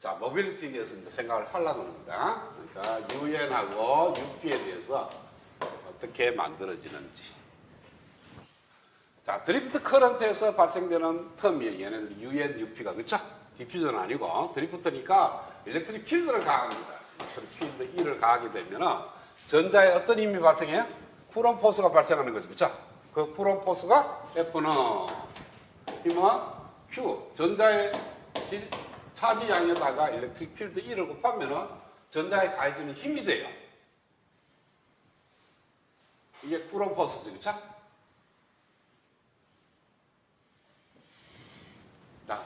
자, 모빌리티에 대해서 이제 생각을 하려고 합니다. 그러니까 UN하고 UP에 대해서 어떻게 만들어지는지. 자, 드리프트 커런트에서 발생되는 텀이에요. 얘네들 UN, UP가 그렇죠? 디퓨저는 아니고 드리프트니까 일렉트릭 필드를 가합니다. 일렉트릭 필드 E를 가하게 되면 전자에 어떤 힘이 발생해요? 쿠론 포스가 발생하는 거죠. 그렇죠? 그 쿠론 포스가 F는 힘은 Q, 전자의 질- 차지 양에다가 일렉트릭 필드 E를 곱하면 전자에 가해주는 힘이 돼요. 이게 쿠론 포스죠. 그렇죠? 자,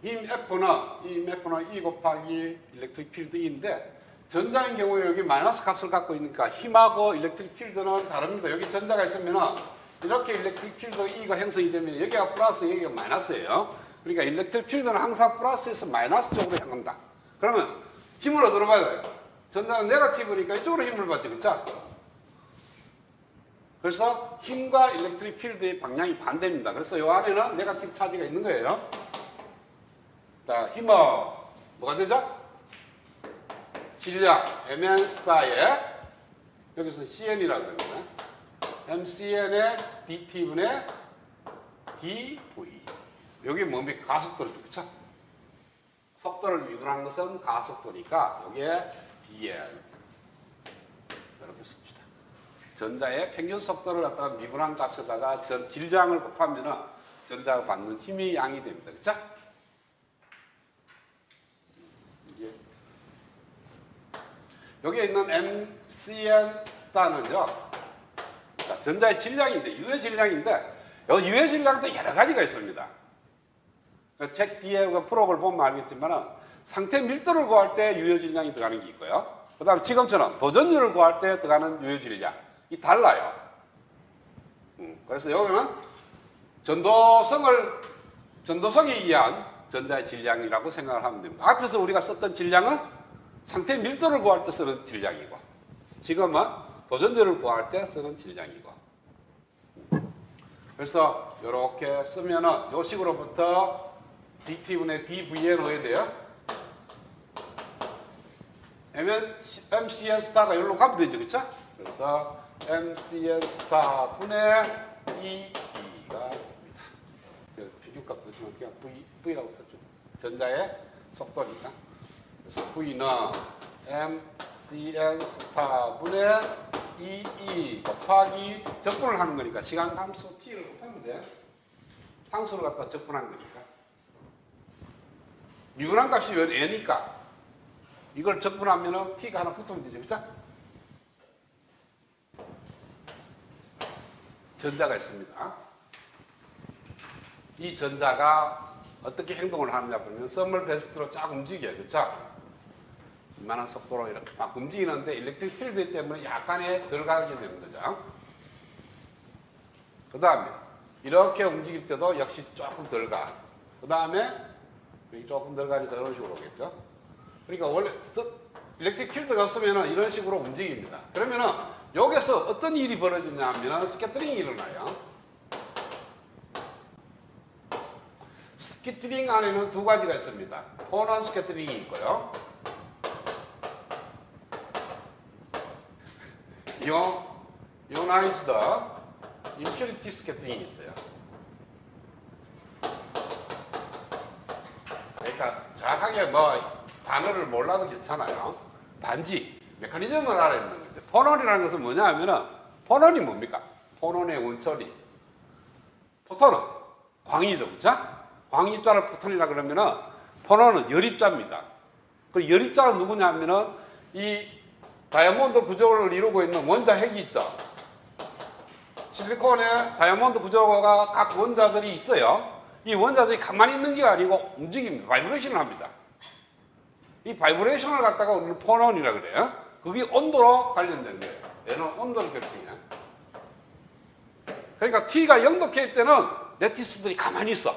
힘 F는 이 F는 E 곱하기 일렉트릭 필드 E인데 전자인 경우에 여기 마이너스 값을 갖고 있으니까 힘하고 일렉트릭 필드는 다릅니다. 여기 전자가 있으면 이렇게 일렉트릭 필드 E가 형성이 되면 여기가 플러스 여기가 마이너스예요. 그러니까 일렉트릭 필드는 항상 플러스에서 마이너스 쪽으로 향한다. 그러면 힘을 어디로 받아야 돼요? 전자는 네가티브니까 이쪽으로 힘을 받죠. 그렇죠? 그래서 힘과 일렉트릭 필드의 방향이 반대입니다. 그래서 이 안에는 네가티브 차지가 있는 거예요. 자, 힘은 뭐가 되죠? 질량 mn 스타에 여기서 cn이라고 그러거든요. mcn의 dt분의 dv. 여기 뭡니까? 가속도죠. 그쵸? 속도를 유도하는 것은 가속도니까 여기에 dn. 이렇게 씁니다. 전자의 평균 속도를 갖다가 미분한 값에다가 전 질량을 곱하면 전자가 받는 힘이 양이 됩니다. 그쵸? 여기에 있는 MCN 스타는요, 자, 전자의 질량인데, 유해 질량인데, 이 유해 질량도 여러 가지가 있습니다. 그책 뒤에 그 프로그램을 보면 알겠지만, 상태 밀도를 구할 때 유효 질량이 들어가는 게 있고요. 그 다음에 지금처럼 도전율을 구할 때 들어가는 유효 질량. 이 달라요. 음, 그래서 여기는 전도성을, 전도성에 의한 전자의 질량이라고 생각을 하면 됩니다. 앞에서 우리가 썼던 질량은 상태 밀도를 구할 때 쓰는 질량이고, 지금은 도전율을 구할 때 쓰는 질량이고. 그래서 이렇게 쓰면은 요 식으로부터 dt분의 넣어야 돼요. MCN 스타가 여기로 가면 되죠, 그쵸? 그래서 MCN 스타 분의 EE가 됩니다. 그 비교값도 좀 그냥 V, V라고 썼죠. 전자의 속도니까. 그래서 V는 MCN 스타 분의 EE 곱하기 적분을 하는 거니까 시간 함수 T를 곱하면 돼. 상수를 갖다 적분한 거니까. 미분한 값이 N이니까 이걸 적분하면 T가 하나 붙으면 되죠. 그죠? 전자가 있습니다. 이 전자가 어떻게 행동을 하느냐 보면 썸을 베스트로 쫙 움직여요. 그렇죠? 이만한 속도로 이렇게 막 움직이는데 일렉트릭 필드 때문에 약간의 들어가게 되는 거죠. 그 다음에 이렇게 움직일 때도 역시 조금 덜 가. 그 다음에 여기 조금 덜 가니 저런 식으로 오겠죠. 그러니까 원래 서- 일렉트릭 필드가 없으면 이런 식으로 움직입니다. 그러면은 여기서 어떤 일이 벌어지냐 하면 스캐터링이 일어나요. 스캐터링 안에는 두 가지가 있습니다. 포넌 스캐터링이 있고요. 이온, 이오나이즈드 임퓨리티 스캐터링이 있어요. 그러니까 정확하게 뭐 단어를 몰라도 괜찮아요. 단지 메커니즘을 알아야 되는 거죠. 포논이라는 것은 뭐냐 하면은 포논이 뭡니까? 포논의 원천이 포톤은 광이죠, 그렇죠? 광입자를 포톤이라 그러면은 포논은 열입자입니다. 그 열입자는 누구냐 하면은 이 다이아몬드 구조를 이루고 있는 원자 핵이 있죠. 실리콘에 다이아몬드 구조가 각 원자들이 있어요. 이 원자들이 가만히 있는 게 아니고 움직입니다. 바이브레이션을 합니다. 이 바이브레이션을 갖다가 우리는 포논이라 그래요. 그게 온도로 관련된 거예요. 얘는 온도를 결정해. 그러니까 T가 0도 K 때는 레티스들이 가만히 있어.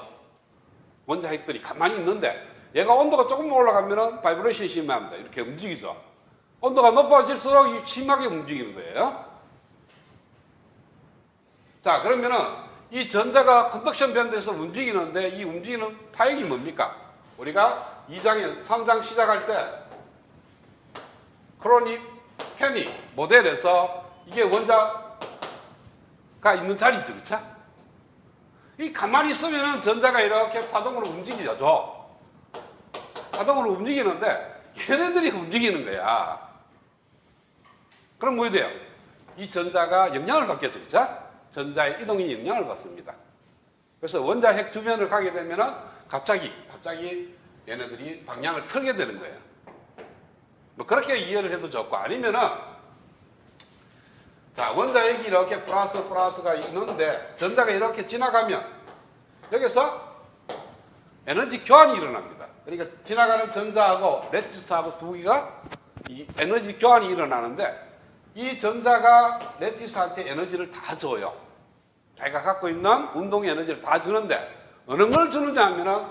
원자 핵들이 가만히 있는데 얘가 온도가 조금 올라가면은 바이브레이션이 심합니다. 이렇게 움직이죠. 온도가 높아질수록 심하게 움직이는 거예요. 자, 그러면은 이 전자가 컨덕션 밴드에서 움직이는데 이 움직이는 파역이 뭡니까? 우리가 2장에 3장 시작할 때 크로닉 페니 모델에서 이게 원자가 있는 자리죠. 그쵸? 이 가만히 있으면은 전자가 이렇게 파동으로 움직이죠. 파동으로 움직이는데 얘네들이 움직이는 거야. 그럼 뭐 돼요? 이 전자가 영향을 받겠죠. 그쵸? 전자의 이동이 영향을 받습니다. 그래서 원자 핵 주변을 가게 되면은 갑자기, 갑자기 얘네들이 방향을 틀게 되는 거예요. 뭐 그렇게 이해를 해도 좋고 아니면은 자 원자 핵이 이렇게 플러스 플러스가 있는데 전자가 이렇게 지나가면 여기서 에너지 교환이 일어납니다. 그러니까 지나가는 전자하고 레티스하고 두 개가 이 에너지 교환이 일어나는데 이 전자가 레티스한테 에너지를 다 줘요. 자기가 갖고 있는 운동 에너지를 다 주는데 어느 걸 주느냐 하면은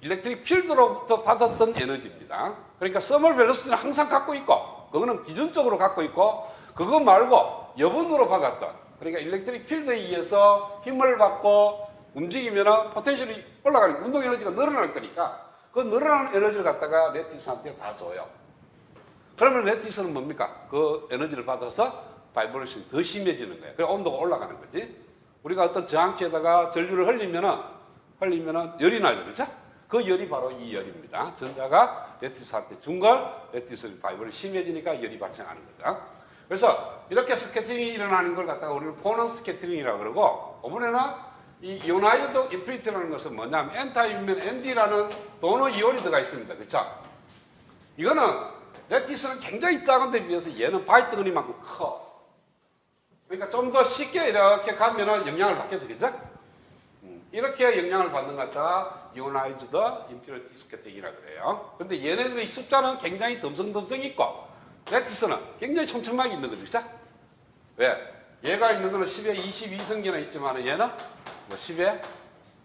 일렉트릭 필드로부터 받았던 에너지입니다. 그러니까 서멀 밸런스는 항상 갖고 있고 그거는 기준적으로 갖고 있고 그거 말고 여분으로 받았던 그러니까 일렉트릭 필드에 의해서 힘을 받고 움직이면 포텐셜이 올라가는 운동 에너지가 늘어날 거니까 그 늘어나는 에너지를 갖다가 레티스한테 다 줘요. 그러면 레티스는 뭡니까? 그 에너지를 받아서 바이브레이션이 더 심해지는 거예요. 그래서 온도가 올라가는 거지. 우리가 어떤 저항기에다가 전류를 흘리면은 흘리면은 열이 나죠. 그렇죠? 그 열이 바로 이 열입니다. 전자가 레티스 한테 준걸 레티스 바이브를 심해지니까 열이 발생하는 거죠. 그래서 이렇게 스캐터링이 일어나는 걸 갖다가 우리는 포넌 스캐터링이라고 그러고 이번에는 이 이오나이드 인프리트라는 것은 뭐냐면 엔타이면 ND라는 도너 이온이 들어가 있습니다. 그렇죠? 이거는 레티스는 굉장히 작은데 비해서 얘는 바이 덩어리만큼 커. 그러니까 좀 더 쉽게 이렇게 가면은 영향을 받겠죠, 그죠? 음, 이렇게 영향을 받는 것 갖다가 이오나이즈드 인퓨리티 스캐팅이라 그래요. 근데 얘네들의 숫자는 굉장히 덤성덤성 있고 레티스는 굉장히 촘촘하게 있는 거죠, 그죠? 왜? 얘가 있는 거는 10에 22성계나 있지만 얘는 뭐 10에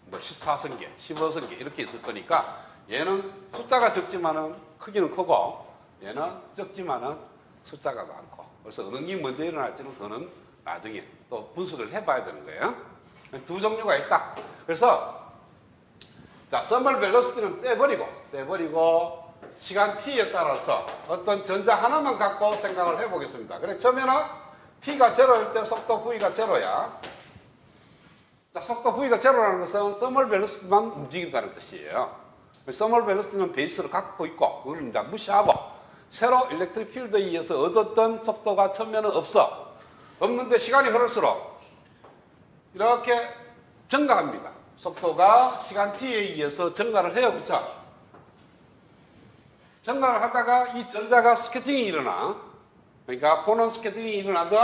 뭐 14성계, 15성계 이렇게 있을 거니까 얘는 숫자가 적지만은 크기는 크고 얘는 적지만은 숫자가 많고 그래서 어느 게 먼저 일어날지는 그거는 나중에 또 분석을 해봐야 되는 거예요. 두 종류가 있다. 그래서 자 서멀 벨로시티는 떼버리고 떼버리고 시간 t에 따라서 어떤 전자 하나만 갖고 생각을 해보겠습니다. 그래 처음에는 t가 제로일 때 속도 v가 제로야. 자, 속도 v가 제로라는 것은 서멀 벨로시티만 움직인다는 뜻이에요. 서멀 벨로시티는 베이스를 갖고 있고 그걸 이제 무시하고 새로 일렉트릭 필드에 의해서 얻었던 속도가 처음에는 없어. 없는데 시간이 흐를수록 이렇게 증가합니다. 속도가 시간 t에 의해서 증가를 해요. 그렇죠? 증가를 하다가 이 전자가 스캐팅이 일어나. 그러니까 포넌 스캐팅이 일어나든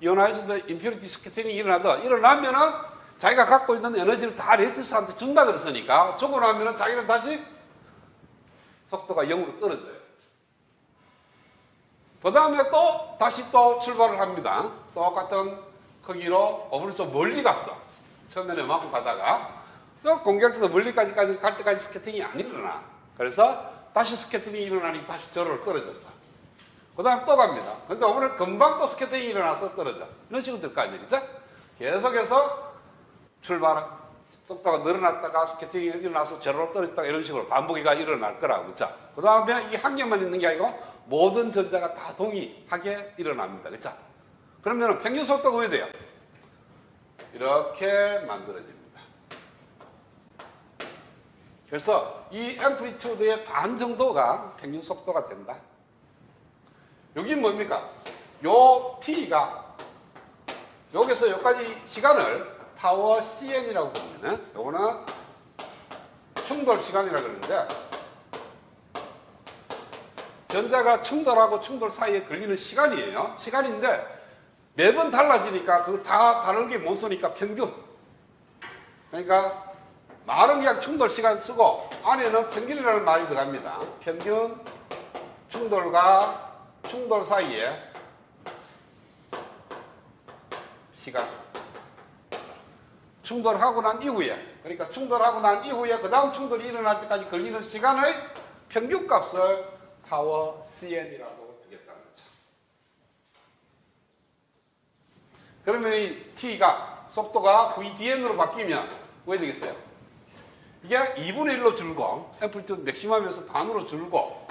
이오나이즈드 임퓨리티 스캐팅이 일어나든 일어나면은 자기가 갖고 있는 에너지를 다 레티스한테 준다 그랬으니까 주고 나면은 자기는 다시 속도가 0으로 떨어져요. 그 다음에 또 다시 또 출발을 합니다. 똑같은 크기로 어부를 좀 멀리 갔어. 처음에는 이만큼 가다가 또 공격적으로 멀리까지 갈 때까지 스케팅이 안 일어나. 그래서 다시 스케팅이 일어나니 다시 저를 떨어졌어. 그 다음 또 갑니다. 근데 오늘 금방 또 스케팅이 일어나서 떨어져. 이런 식으로 될거 아니에요. 그죠? 계속해서 출발, 속도가 늘어났다가 스케팅이 일어나서 저로 떨어졌다가 이런 식으로 반복이가 일어날 거라고. 그죠? 그 다음에 이 한 개만 있는 게 아니고 모든 전자가 다 동의하게 일어납니다. 그죠? 그러면 평균 속도가 어떻게 돼요? 이렇게 만들어집니다. 그래서 이 앰플리튜드의 반 정도가 평균 속도가 된다. 여기 뭡니까? 요 t가 여기서 여기까지 시간을 타워 cn이라고 부르면 요거는 충돌 시간이라고 그러는데 전자가 충돌하고 충돌 사이에 걸리는 시간이에요. 시간인데 매번 달라지니까 그거 다 다르게 못 쓰니까 평균. 그러니까 말은 그냥 충돌 시간 쓰고 안에는 평균이라는 말이 들어갑니다. 평균 충돌과 충돌 사이에 시간. 충돌하고 난 이후에 그러니까 충돌하고 난 이후에 그 다음 충돌이 일어날 때까지 걸리는 시간의 평균값을 타워 CN이라고 두겠다는 거죠. 그러면 이 T가 속도가 VDN으로 바뀌면 왜 되겠어요? 이게 2분의 1로 줄고 앰플리튜드 맥시멈에서 반으로 줄고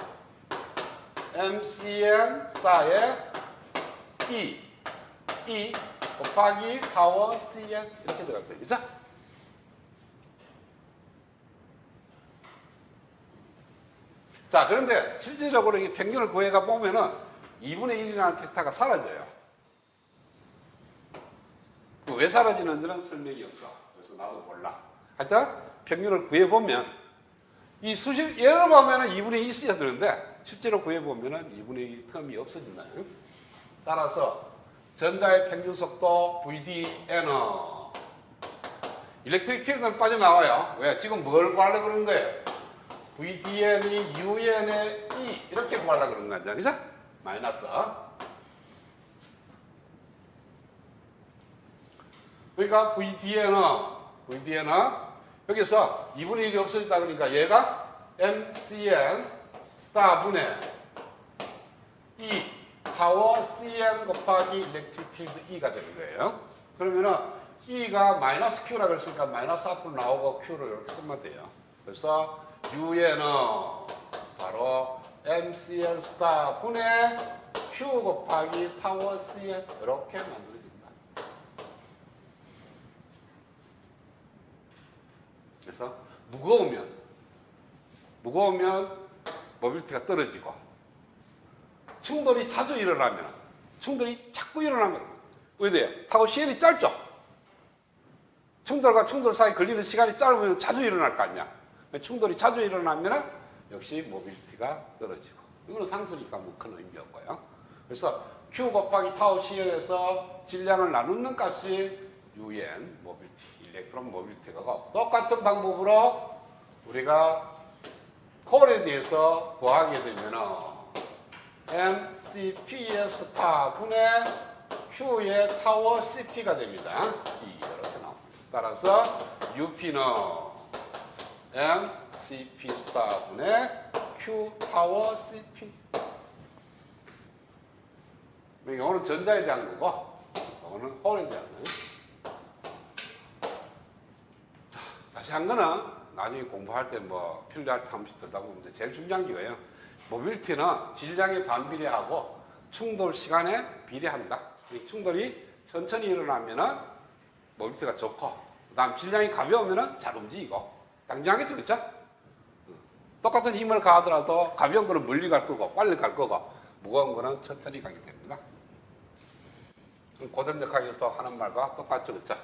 MCN 스타의 E E 곱하기 파워 CN 이렇게 들어갈 거예요. 그죠? 자, 그런데 실질적으로 이 평균을 구해가 보면은 2분의 1이라는 팩타가 사라져요. 그왜 사라지는지는 설명이 없어. 그래서 나도 몰라. 하여튼 평균을 구해보면 이 수식, 예를 보면은 2분의 1 있어야 되는데 실제로 구해보면은 2분의 1 텀이 없어진다요. 따라서 전자의 평균 속도 VDN은 일렉트릭 필드는 빠져나와요. 왜? 지금 뭘 구하려고 그러는 거예요? VDN이 UN의 E 이렇게 구하려고 그러는 거죠. 그죠? 마이너스. 그러니까 VDN은 VDN은 여기서 2분의 1이 없어진다 그러니까 얘가 MCN 스타분의 파워 CN 곱하기 일렉트릭 필드 E가 되는 거예요. 그러면은 E가 마이너스 Q라 그랬으니까 마이너스 앞으로 나오고 Q를 이렇게 쓰면 돼요. 그래서 UN은 바로 MCN 스타 분의 Q 곱하기 파워 CN 이렇게 만들어집니다. 그래서 무거우면 무거우면 모빌티가 떨어지고 충돌이 자주 일어나면 충돌이 자꾸 일어나면 왜 돼요? 타고 시간이 짧죠? 충돌과 충돌 사이 걸리는 시간이 짧으면 자주 일어날 거 아니야? 충돌이 자주 일어나면 역시 모빌티가 떨어지고 이거는 상수니까 뭐 큰 의미 없고요. 그래서 Q 곱하기 타우 Cn에서 질량을 나누는 값이 UN 모빌티, 일렉트론 모빌티가 똑같은 방법으로 우리가 콜에 대해서 구하게 되면은 MCP의 스타분의 Q의 타워 CP가 됩니다. 이 이렇게 나옵니다. 따라서 UP는 MCP 스타 분의 Q 타워 CP. 이거는 전자에 대한 거고, 이거는 홀에 대한 거예요. 자, 자세한 거는 나중에 공부할 때 뭐 필요할 때 한 번씩 듣다 보면 돼. 제일 중요한 게 이거예요. 모빌티는 질량에 반비례하고 충돌 시간에 비례한다. 이 충돌이 천천히 일어나면은 모빌티가 좋고, 그 다음 질량이 가벼우면은 잘 움직이고, 당장하겠죠, 그렇죠? 똑같은 힘을 가하더라도 가벼운 거는 멀리 갈 거고, 빨리 갈 거고, 무거운 거는 천천히 가게 됩니다. 그럼 고전력학에서 하는 말과 똑같죠, 그렇죠?